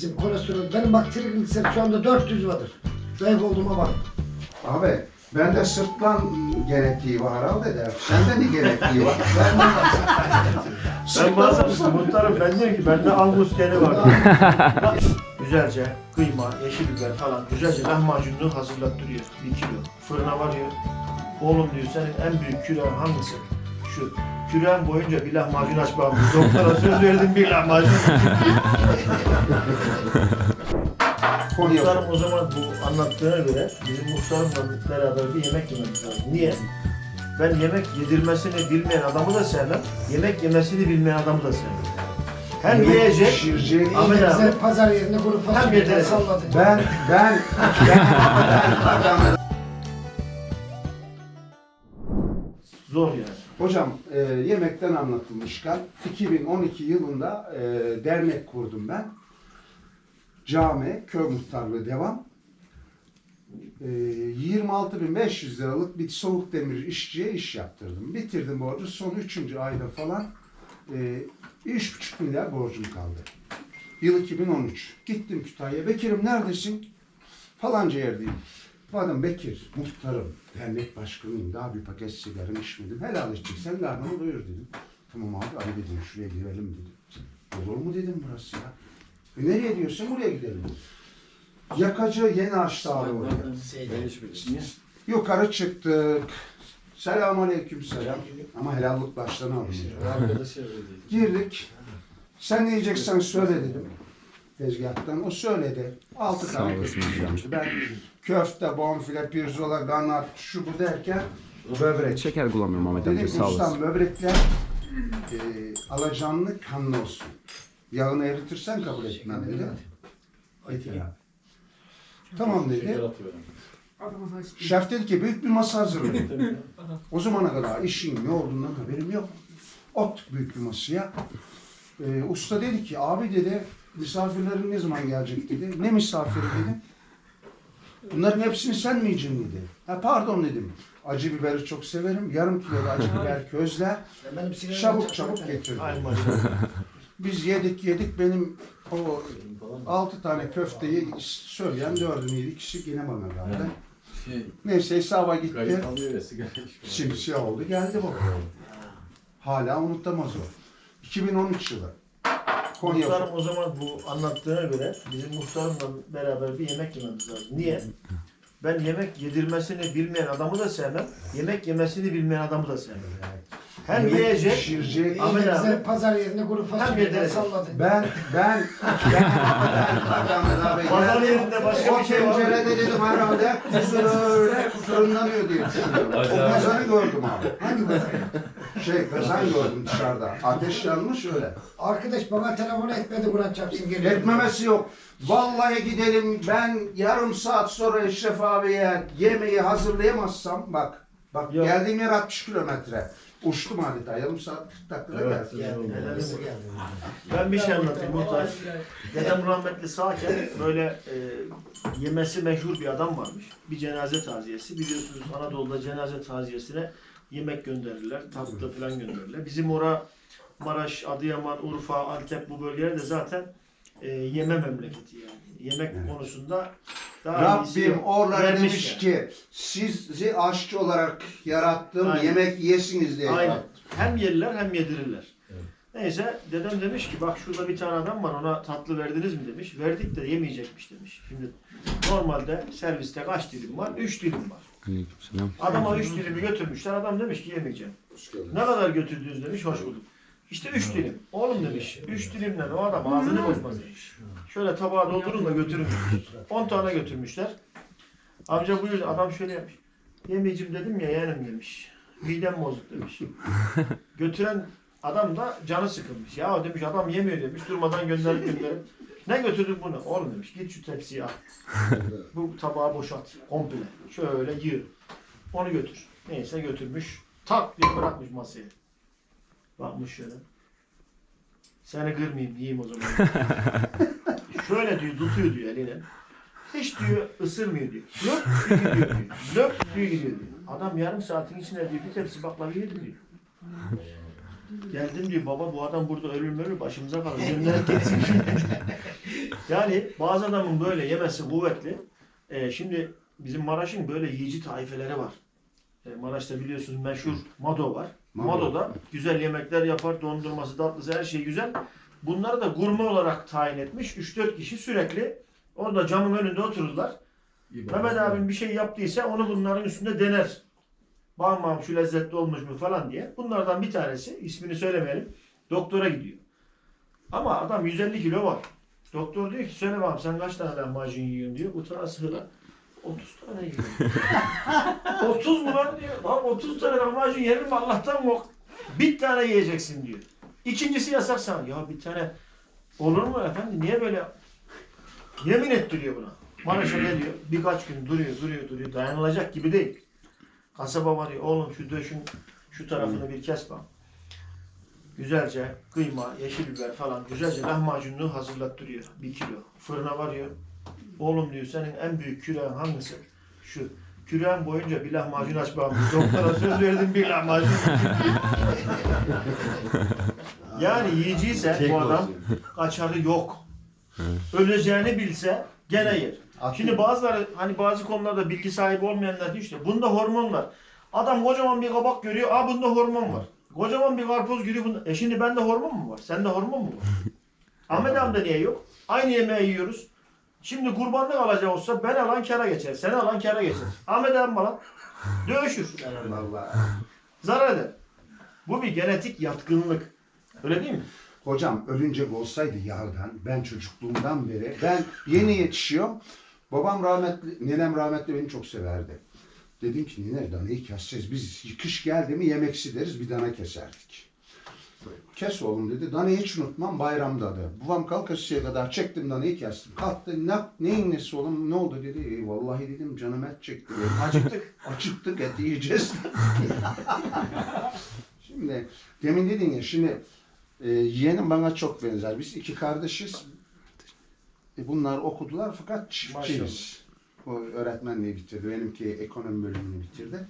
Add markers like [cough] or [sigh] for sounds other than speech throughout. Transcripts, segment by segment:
Bizim kolesterol, benim bak trigliserit şu anda 400 vardır. Zayıf olduğuma bak. Abi bende sırtlan genetiği var herhalde der. Sende ne genetiği var? [laughs] Bende Ben bazen muhtarım ben diyorum ki bende angus geni var. [laughs] güzelce kıyma, yeşil biber falan güzelce lahmacununu hazırlattırıyor. Bir kilo. Fırına varıyor. Oğlum diyor senin en büyük küreğin hangisi? Şu. Küreğin boyunca bir lahmacun aç bakalım. Doktora söz verdim bir lahmacun. [laughs] Muhtarım o zaman bu anlattığına göre bizim muhtarımla beraber bir yemek yememiz lazım. Niye? Ben yemek yedirmesini bilmeyen adamı da sevmem, yemek yemesini bilmeyen adamı da sevmem. Hem Yemek yiyecek, pişirecek. Ahmet abi. Güzel pazar yerinde kuru Hem fasulye yeter. salladı. Ben, ben, ben, ben zor yani. Hocam e, yemekten anlatılmışken 2012 yılında e, dernek kurdum ben. Cami, köy muhtarlığı devam. E, 26.500 liralık bir soğuk demir işçiye iş yaptırdım. Bitirdim borcu. Son 3. ayda falan e, 3,5 milyar borcum kaldı. Yıl 2013. Gittim Kütahya. Bekir'im neredesin? Falanca yerdeyim. Adam Bekir, muhtarım, dernek başkanıyım. Daha bir paket sigaramı içmedim. Helal içecek. Sen karnını doyur dedim. Tamam abi, hadi dedim şuraya girelim dedim. Olur mu dedim burası ya. E nereye diyorsun buraya gidelim. Yakacı yeni açtı abi oraya. Yukarı çıktık. Selamun aleyküm selam. Ama helallik baştan alınıyor. Girdik. Sen ne yiyeceksen söyle dedim. Tezgahtan. O söyledi. Altı tane. Ben köfte, bonfile, pirzola, kanat, şu bu derken böbrek. Şeker kullanmıyorum Ahmet Dedim amca ki sağ olasın. ustam böbrekler e, alacanlı kanlı olsun. Yağını eritirsen kabul etmem dedi. Getir abi. Tamam dedi. Şef dedi ki büyük bir masa hazırlayın. [laughs] o zamana kadar işin ne olduğundan haberim yok. Ottuk büyük bir masaya. Ee, usta dedi ki abi dedi misafirlerin ne zaman gelecek dedi. Ne misafiri dedim. Bunların hepsini sen mi yiyeceksin dedi. Ha pardon dedim. Acı biberi çok severim. Yarım kilo da acı biber [laughs] közle. Çabuk çabuk getir. Ay maşallah. Biz yedik yedik benim o altı tane köfteyi söyleyen dördünü yedik. Kişi yine bana kaldı. Neyse hesaba gitti. Simsiyah oldu geldi baba. Hala unutamaz o. 2013 yılı. Konya. Muhtarım o zaman bu anlattığına göre bizim muhtarımla beraber bir yemek yememiz lazım. Niye? Ben yemek yedirmesini bilmeyen adamı da sevmem, yemek yemesini bilmeyen adamı da sevmem. Hem Yemek yiyecek, pişirecek. Ahmet abi. Pazar yerinde kuru fasulye yeter. salladı. Ben, ben, ben, pazar yerinde başka O bir şey var. mı? tencerede dedim herhalde kusur öyle fırınlanıyor diye düşünüyorum. O kazanı gördüm abi. Hangi pazar? Şey kazan gördüm dışarıda. Ateş yanmış öyle. Arkadaş bana telefon etmedi Kur'an çarpsın geliyor. Etmemesi yok. Vallahi gidelim ben yarım saat sonra Eşref abiye yemeği hazırlayamazsam bak. Bak Yok. geldiğim yer 60 kilometre. Uçtum adeta yarım saat 40 dakikada Evet. geldim. Helal Nasıl olsun. geldi? Ben bir şey anlatayım muhtar. Dedem rahmetli sağken böyle e, yemesi meşhur bir adam varmış. Bir cenaze taziyesi. Biliyorsunuz Anadolu'da cenaze taziyesine yemek gönderirler. Tatlı falan gönderirler. Bizim ora Maraş, Adıyaman, Urfa, Antep bu bölgelerde zaten e, yeme memleketi yani. Yemek Evet. konusunda daha Rabbim Vermiş demiş yani. ki sizi aşçı olarak yarattım Aynen. yemek yiyesiniz diye. Aynen. Hem yerler hem yedirirler. Neyse dedem demiş ki bak şurada bir tane adam var ona tatlı verdiniz mi demiş. Verdik de yemeyecekmiş demiş. Şimdi normalde serviste kaç dilim var? Üç dilim var. Aleykümselam. Adama üç dilimi götürmüşler. Adam demiş ki yemeyeceğim. Ne kadar götürdünüz demiş. Hoş bulduk. İşte üç dilim. Oğlum demiş. Üç dilimle o adam ağzını bozmaz demiş. Şöyle tabağa doldurun da götürün demiş. On tane götürmüşler. Amca buyur adam şöyle yapmış. Yemeyeceğim dedim ya yeğenim demiş. Midem bozuk demiş. [laughs] Götüren adam da canı sıkılmış. Ya demiş adam yemiyor demiş. Durmadan gönderip gönderip. Ne götürdün bunu? Oğlum demiş git şu tepsiyi al. [laughs] Bu tabağı boşalt. Komple. Şöyle yığ. Onu götür. Neyse götürmüş. Tak diye bırakmış masaya. Bakmış şöyle. Seni kırmayayım yiyeyim o zaman. [laughs] şöyle diyor tutuyor diyor eline. Hiç diyor ısırmıyor diyor. Löp diyor gidiyor diyor. Löp diyor gidiyor diyor. Adam yarım saatin içinde diyor bir tepsi baklava yedi diyor. Geldim diyor baba bu adam burada ölür mü ölür başımıza kalır. Gönderip gitsin. [laughs] Yani bazı adamın böyle yemesi kuvvetli. Ee, şimdi bizim Maraş'ın böyle yiyici taifeleri var. Ee, Maraş'ta biliyorsunuz meşhur Mado var. Mado. Mado'da güzel yemekler yapar, dondurması, tatlısı her şey güzel. Bunları da gurme olarak tayin etmiş. 3-4 kişi sürekli orada camın önünde otururlar. Mehmet abim bir şey yaptıysa onu bunların üstünde dener. Bam şu lezzetli olmuş mu falan diye. Bunlardan bir tanesi ismini söylemeyelim. Doktora gidiyor. Ama adam 150 kilo var. Doktor diyor ki söyle bakalım sen kaç tane lahmacun yiyorsun diyor. Utana sığla. 30 tane yiyorum. [laughs] 30 mu lan diyor. Lan 30 tane lahmacun yerim mi Allah'tan kork. Bir tane yiyeceksin diyor. İkincisi yasak sana. Ya bir tane olur mu efendim? Niye böyle yemin ettiriyor buna. Maraş'a geliyor. Birkaç gün duruyor, duruyor, duruyor. Dayanılacak gibi değil. Kasaba varıyor. Oğlum şu döşün şu tarafını bir kes bak. Güzelce kıyma, yeşil biber falan güzelce lahmacununu hazırlattırıyor. Bir kilo. Fırına varıyor. Oğlum diyor senin en büyük küreğin hangisi? Şu. Küreğin boyunca bir lahmacun aç bakalım. Doktora söz verdim bir lahmacun. [laughs] yani yiyiciyse bu adam kaçarı yok. Öleceğini bilse gene yer. Şimdi bazıları hani bazı konularda bilgi sahibi olmayanlar diyor işte bunda hormon var. Adam kocaman bir kabak görüyor. Aa bunda hormon var. Kocaman bir karpuz görüyor. Bunda. E şimdi bende hormon mu var? Sende hormon mu var? [laughs] Ahmet amda niye yok? Aynı yemeği yiyoruz. Şimdi kurbanlık alacak olsa ben alan kara geçer. Sen alan kara geçer. Ahmet abi alan dövüşür. [laughs] Vallahi. Zarar eder. Bu bir genetik yatkınlık. Öyle değil mi? Hocam ölünce olsaydı yardan ben çocukluğumdan beri ben yeni yetişiyorum. Babam rahmetli, nenem rahmetli beni çok severdi. Dedim ki nene danayı keseceğiz. Biz kış geldi mi yemeksi deriz bir dana keserdik. Kes oğlum dedi. Danayı hiç unutmam bayramda da. Babam kalkasıya kadar çektim danayı kestim. Kalktı ne, neyin nesi oğlum ne oldu dedi. E, vallahi dedim canım et çekti. Acıktık. [laughs] Acıktık et yiyeceğiz. [laughs] şimdi demin dedin ya şimdi e, yeğenim bana çok benzer. Biz iki kardeşiz. E, bunlar okudular fakat çiftçiyiz. O öğretmenliği bitirdi. Benimki ekonomi bölümünü bitirdi.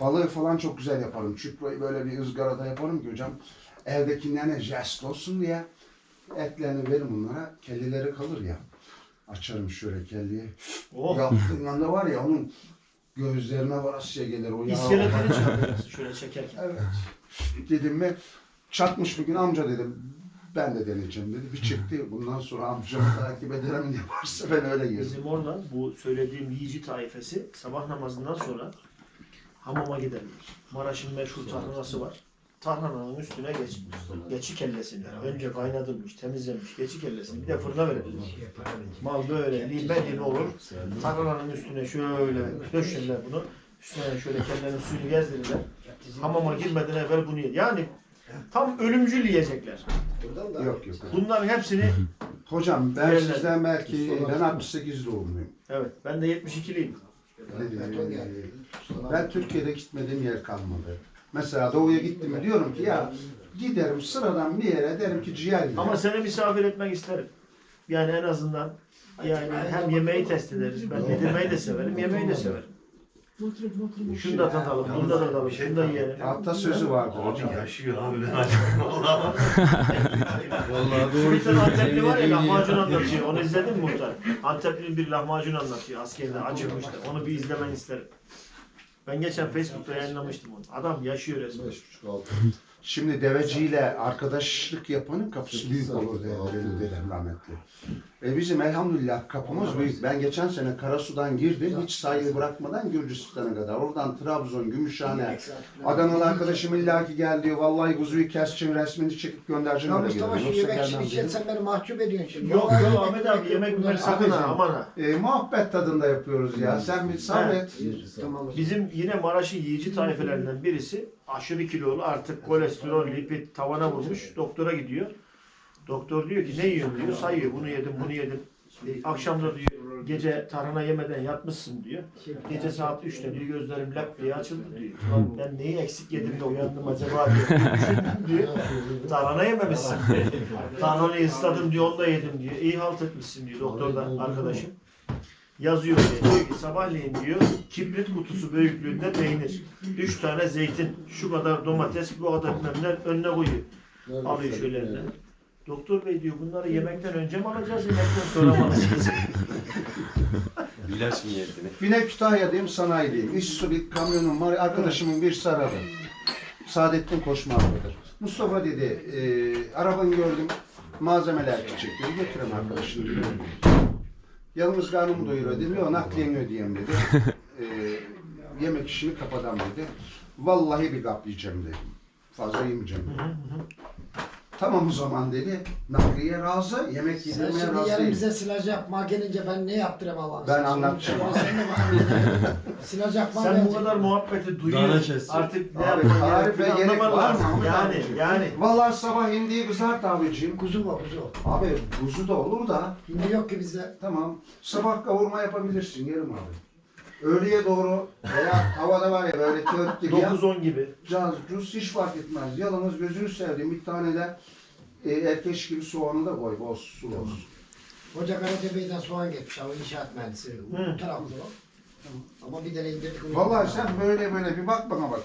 Balığı falan çok güzel yaparım. Çuprayı böyle bir ızgarada yaparım ki hocam. Evdekilerine jest olsun diye etlerini verin bunlara. Kelleleri kalır ya. Açarım şöyle kelleyi. Oh. Yaptığın anda var ya onun gözlerine varasıya gelir. O İskeletini çıkartıyorsun şöyle çekerken. Evet. Dedim mi çatmış bir gün amca dedim. Ben de deneyeceğim dedi. Bir çıktı. Bundan sonra amcamı takip ederim ne varsa ben öyle yerim. Bizim oradan bu söylediğim yiyici taifesi sabah namazından sonra hamama giderler. Maraş'ın meşhur tarhanası var. Tarhananın üstüne geç, geçi kellesini önce kaynatılmış, temizlenmiş geçi kellesini bir de fırına verilir. Mal böyle lime lime olur. Tarhananın üstüne şöyle döşerler bunu. Üstüne şöyle kellenin suyunu gezdirirler. Hamama girmeden evvel bunu yer. Yani tam ölümcül yiyecekler. Yok yok. Bunların hepsini [laughs] Hocam ben Yerler. sizden belki ben 68 doğumluyum. evet ben de 72'liyim. Ee, Ben Türkiye'de gitmediğim yer kalmadı. Mesela doğuya gittim mi diyorum ki ya giderim sıradan bir yere derim ki ciğer yerim. Ama seni misafir etmek isterim. Yani en azından yani hem yemeği test ederiz. Ben yedirmeyi de severim, yemeği de severim. Şunu da tadalım, bunu da tadalım, şunu da yiyelim. Atasözü vardır hocam. Yaşıyor abi ben acıktım Allah'ım. Şu bir tane Antepli var ya lahmacun anlatıyor. Onu izledin mi muhtar? Antepli bir lahmacun anlatıyor askerde acıkmıştı. Onu bir izlemen isterim. Ben geçen Facebook'ta yayınlamıştım onu. Adam yaşıyor resmen. Şimdi deveciyle arkadaşlık yapanın kapısı büyük olur dedi dedem rahmetli. E bizim elhamdülillah kapımız büyük. Ben geçen sene Karasu'dan girdim. Hiç sahil bırakmadan Gürcistan'a kadar. Oradan Trabzon, Gümüşhane. Adanalı arkadaşım illaki gel diyor. Vallahi kuzuyu keseceğim resmini çekip göndereceğim. Ya Mustafa şu yemek şimdi dedim. sen beni mahcup ediyorsun şimdi. Yok yok Ahmet abi yemek bunları sakın ha aman ha. E, muhabbet tadında yapıyoruz ya. Sen bir sabret. Tamam. Bizim yine Maraş'ın yiyici taifelerinden birisi aşırı kilolu artık kolesterol, lipid tavana vurmuş. Doktora gidiyor. Doktor diyor ki ne yiyorsun diyor. Sayıyor bunu yedim bunu yedim. E, akşamda diyor gece tarhana yemeden yatmışsın diyor. Gece saat 3'te diyor gözlerim lap diye açıldı diyor. Lan ben neyi eksik yedim de uyandım acaba diyor. Düşündüm diyor. Tarhana yememişsin. [laughs] Tarhanayı ısladım diyor onu da yedim diyor. İyi halt etmişsin diyor doktordan arkadaşım. Yazıyor diyor. Diyor ki sabahleyin diyor kibrit kutusu büyüklüğünde peynir. Üç tane zeytin. Şu kadar domates bu kadar ne önüne koyuyor. Alıyor şöyle eline. Doktor bey diyor bunları yemekten önce mi alacağız, yemekten sonra mı alacağız? [laughs] İlaç niyetine. Yine Kütahya'dayım, sanayideyim. İş bir kamyonum var, arkadaşımın bir aradı. Saadettin Koşmaklı'dır. Mustafa dedi, e, arabanı gördüm, malzemeler gidecek dedi, götürem arkadaşını dedi. Yalnız karnımı doyuruyor dedim, yok nakliyeni ödeyeyim dedi. [laughs] E, yemek işini kapadan dedi. Vallahi bir kap yiyeceğim dedim. Fazla yemeyeceğim dedi. Tamam o zaman dedi. Nakliye razı, yemek Sen yedirmeye şimdi razı yarın değil. bize silaj yapma gelince ben ne yaptırayım Allah'ım? Ben anlatacağım. Sen de bana silaj yapma Sen bu kadar muhabbeti Dana kessin. Artık ne Abi yapacağını tarife gerek anlaman var mı? lazım. Yani, abicim? yani. Vallahi sabah hindiyi kızart abiciğim. Kuzu var kuzu. Abi kuzu da olur da Hindi yok ki bizde. tamam. Sabah kavurma yapabilirsin yerim abi. Öğleye doğru veya havada var ya böyle kağıt gibi yap. 9-10 gibi. Caz, cuz hiç fark etmez. Yalnız gözünü sevdiğim bir tane de e, erkeş gibi soğanı da koy. Bol sulu olsun. Hoca Karatepe'den soğan geçmiş abi inşaat mühendisi. Hı. Bu taraflı o. Ama bir tane indirdik. onu. Vallahi sen böyle böyle bir bak bana bak.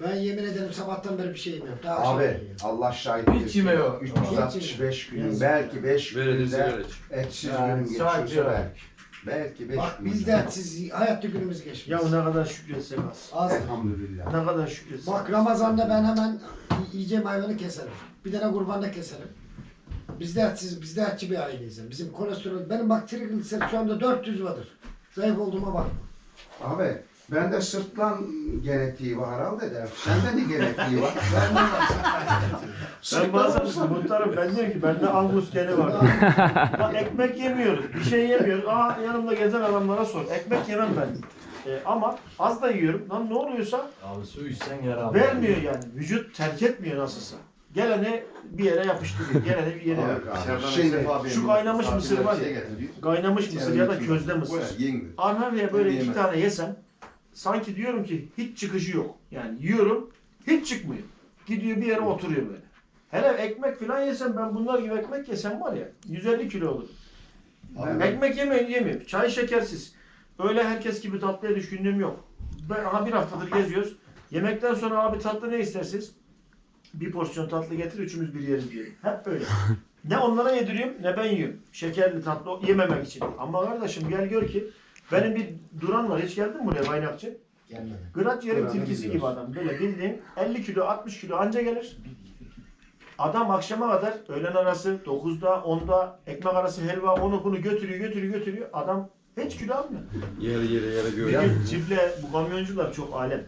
Ben yemin ederim sabahtan beri bir şeyim yok. Daha Abi şey yiyorum. Allah şahit. Hiç yeme yok. 365 günün belki 5 Böyle de günde iç. etsiz Yani günün geçiyorsa sadece o. belki. Belki 5 Bak gün. bizde etsiz hayatta günümüz geçmiş. Ya ne kadar şükretsek az. Az. Elhamdülillah. Ne kadar şükretsek Bak Ramazan'da ben hemen yiyeceğim hayvanı keserim. Bir tane kurban da keserim. Bizde etsiz, bizde etçi bir aileyiz. Bizim kolesterol, benim bak trigliserit şu anda 400 vardır. Zayıf olduğuma bak. Abi bende sırtlan genetiği var herhalde de. Sende ne genetiği var? Bende [laughs] var. Ben bazen muhtarım ben diyorum ki bende angus geni var. Bak ekmek yemiyoruz, bir şey yemiyoruz. Aa yanımda gezen adamlara sor. Ekmek yemem ben. E, ama az da yiyorum. Lan ne oluyorsa Abi su içsen yarar. vermiyor yani. Vücut terk etmiyor nasılsa. Geleni bir yere yapıştırıyor. Geleni bir yere Abi, yapıştırıyor. Şimdi Şu kaynamış mısır var ya. Kaynamış mısır ya da közde mısır. Arnavya böyle iki tane yesem sanki diyorum ki hiç çıkışı yok. Yani yiyorum hiç çıkmıyor. Gidiyor bir yere oturuyor böyle. Hele ekmek falan yesem ben bunlar gibi ekmek yesem var ya 150 kilo olur. Ekmek yemeyin yemiyorum. Çay şekersiz. Öyle herkes gibi tatlıya düşkünlüğüm yok. Ben aha bir haftadır geziyoruz. Yemekten sonra abi tatlı ne istersiniz? Bir porsiyon tatlı getir üçümüz bir yeriz diyor. Hep böyle. [laughs] Ne onlara yediriyorum ne ben yiyorum. Şekerli tatlı yememek için. Ama kardeşim gel gör ki benim bir duran var. Hiç geldin mi buraya Baynakçı? Gelmedi. Gıraç yerin Duran'ı tilkisi gibi adam. Böyle bildiğin 50 kilo 60 kilo anca gelir. Adam akşama kadar öğlen arası 9'da 10'da ekmek arası helva onu bunu götürüyor götürüyor götürüyor. Adam hiç kilo almıyor. Yere yere yere Bir göğe. gün çiftle bu kamyoncular çok alem.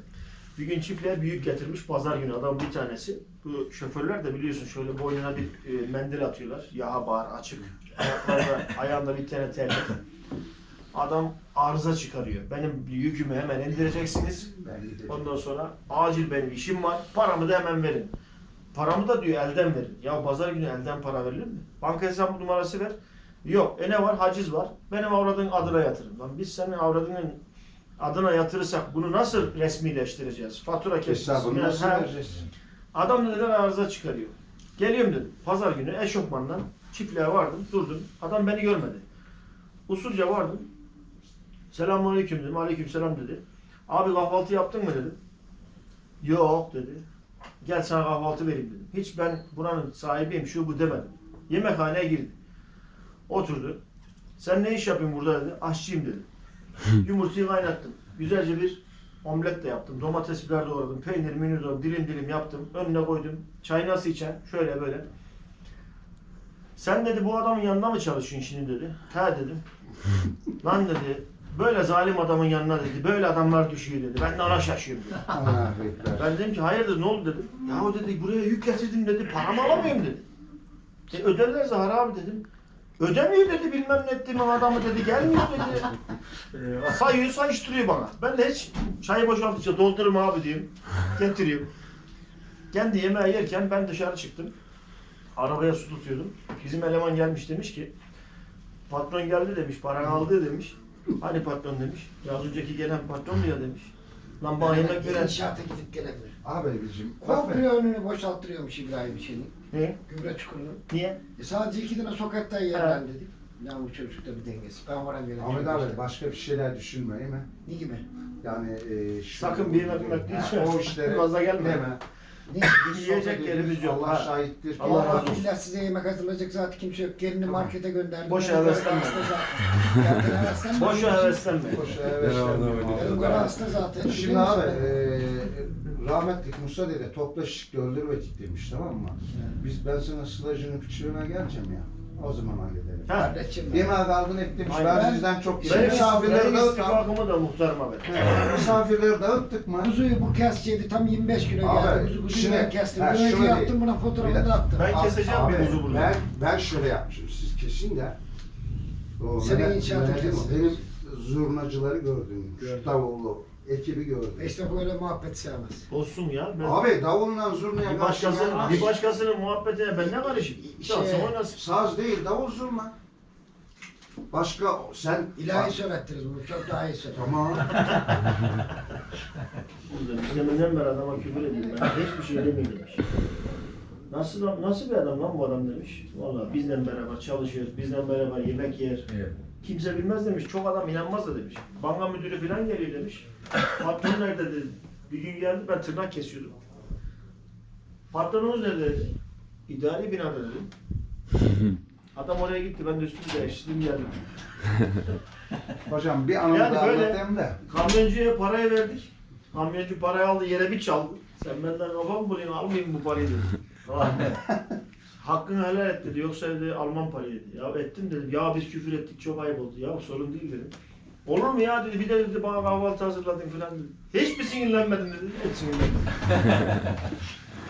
Bir gün çiftle büyük getirmiş pazar günü adam bir tanesi. Bu şoförler de biliyorsun şöyle boynuna bir e, mendil atıyorlar. Yaha bağır açık. Ayaklarda, ayağında bir tane terlik. Adam arıza çıkarıyor. Benim yükümü hemen indireceksiniz. Ondan sonra acil benim işim var. Paramı da hemen verin. Paramı da diyor elden verin. Ya pazar günü elden para verilir mi? Banka hesap numarası ver. Yok. E ne var? Haciz var. Benim avradın adına yatırın. Lan biz senin avradının adına yatırırsak bunu nasıl resmileştireceğiz? Fatura keseceğiz. Hesabını Yani nasıl her- vereceğiz? Adam dediler arıza çıkarıyor. Geliyorum dedim. Pazar günü eşofmandan çiftliğe vardım. Durdum. Adam beni görmedi. Usulca vardım. Selamünaleyküm dedim. Aleyküm selam dedi. Abi kahvaltı yaptın mı dedim. Yok dedi. Gel sana kahvaltı vereyim dedim. Hiç ben buranın sahibiyim şu bu demedim. Yemekhaneye girdi. Oturdu. Sen ne iş yapıyorsun burada dedi. Aşçıyım dedi. [laughs] Yumurtayı kaynattım. Güzelce bir omlet de yaptım. Domates biber doğradım. Peynir, doğradım. Dilim dilim yaptım. Önüne koydum. Çay nasıl içen? Şöyle böyle. Sen dedi bu adamın yanında mı çalışıyorsun şimdi dedi. He dedim. [laughs] Lan dedi böyle zalim adamın yanına dedi. Böyle adamlar düşüyor dedi. Ben de ona şaşıyorum dedi. [laughs] Ben dedim ki hayırdır ne oldu dedim. Ya o dedi buraya yük getirdim dedi. Paramı alamıyorum dedi. E öderler Zahar abi dedim. Ödemiyor dedi bilmem ne ettiğim adamı dedi. Gelmiyor dedi. E, sayıyor sayıştırıyor bana. Ben de hiç çayı boşaltıcı doldurma abi diyeyim. Getiriyorum. Kendi yemeği yerken ben dışarı çıktım. Arabaya su tutuyordum. Bizim eleman gelmiş demiş ki patron geldi demiş, paranı aldı demiş. Hani patron demiş. Ya az önceki gelen patron mu ya demiş. Lan bana yemek veren İnşaata gidip gelebilir. Abi bizim be. Komple önünü boşalttırıyormuş İbrahim şeyini. Ne? Gübre çukurunu. Niye? E sadece iki tane sokakta yerden dedik. Ya bu çocukta bir dengesi. Ben varan gelen Ahmet abi işte. başka bir şeyler düşünme değil mi? Ne gibi? Yani e, şu- Sakın bir yemek yemek Ha, değil. O işleri Fazla gelme. deme. Ne? Yiyecek yerimiz yok. Allah şahittir. Allah Allah razı olsun. billah size yemek hazırlayacak zaten kimse yok. Gelini markete gönderdim. Boş Benim heveslenme. hasta zaten. [laughs] Kendine heveslenme. Boşa heveslenme. Boş heveslenmiyorum Benim abi. karı hasta zaten. Şimdi abi ben? eee rahmetli Musa dede topla şişikle öldürmedik demiş tamam mı? Biz ben sana sılajının küçüğüne geleceğim ya. O zaman halledelim. Ha. Kardeşim ben. Yemeğe kaldın et demiş. Aynen. Ben sizden çok Benim yedim. Benim, Misafirleri benim dağıttık. istifakımı da muhtarıma ver. Misafirleri dağıttık mı? Kuzuyu bu kesçiydi tam 25 kilo Abi, geldi. Kuzu kuzuyu şimdi- ben kestim. ha, Böyle şöyle yaptım buna Bir fotoğrafını de- da attım. Ben keseceğim Abi, bir kuzu burada. Ben, ben şöyle yapmışım. Siz kesin de. O Senin Mehmet- inşaatı kesin. Benim zurnacıları gördüm. Şu Gördüm. davullu ekibi gördüm. İşte böyle muhabbet sevmez. Olsun ya. Ben, Abi davulla zurnaya bir, karşı başkası, yani bir başkasının muhabbetine ben ne karışayım? Şey- Çalsın oynasın. Saz değil davul zurna. Başka sen İlahi söylettiriz bunu. Çok daha iyi söyler. Tamam. Burada biz deminden beri adama küfür ediyor. Ben hiçbir şey demeyeyim demiş. Nasıl, nasıl bir adam lan bu adam demiş. Vallahi bizden beraber çalışıyoruz, bizden beraber yemek yer. Kimse bilmez demiş, çok adam inanmaz da demiş. Banka müdürü falan geliyor demiş. [coughs] Patron nerede dedi. Bir gün geldi ben tırnak kesiyordum. Patronumuz nerede dedi. İdari binada dedim. [laughs] Adam oraya gitti, ben de üstümü değiştirdim geldim. [laughs] Hocam bir anımı Yani da böyle- anlatayım da. Kamyoncuya parayı verdik. Kamyoncu parayı aldı yere bir çaldı. Sen benden kafa mı buluyorsun almayayım bu parayı dedi. [laughs] Hakkını helal et dedi yoksa dedi almam parayı dedi. Ya ettim dedim. Ya biz küfür ettik çok ayıp oldu. Ya sorun değil dedim. Olur mu ya dedi bir de dedi bana kahvaltı hazırladın falan dedi. Hiç mi sinirlenmedin dedi. Hiç sinirlenmedim. [laughs]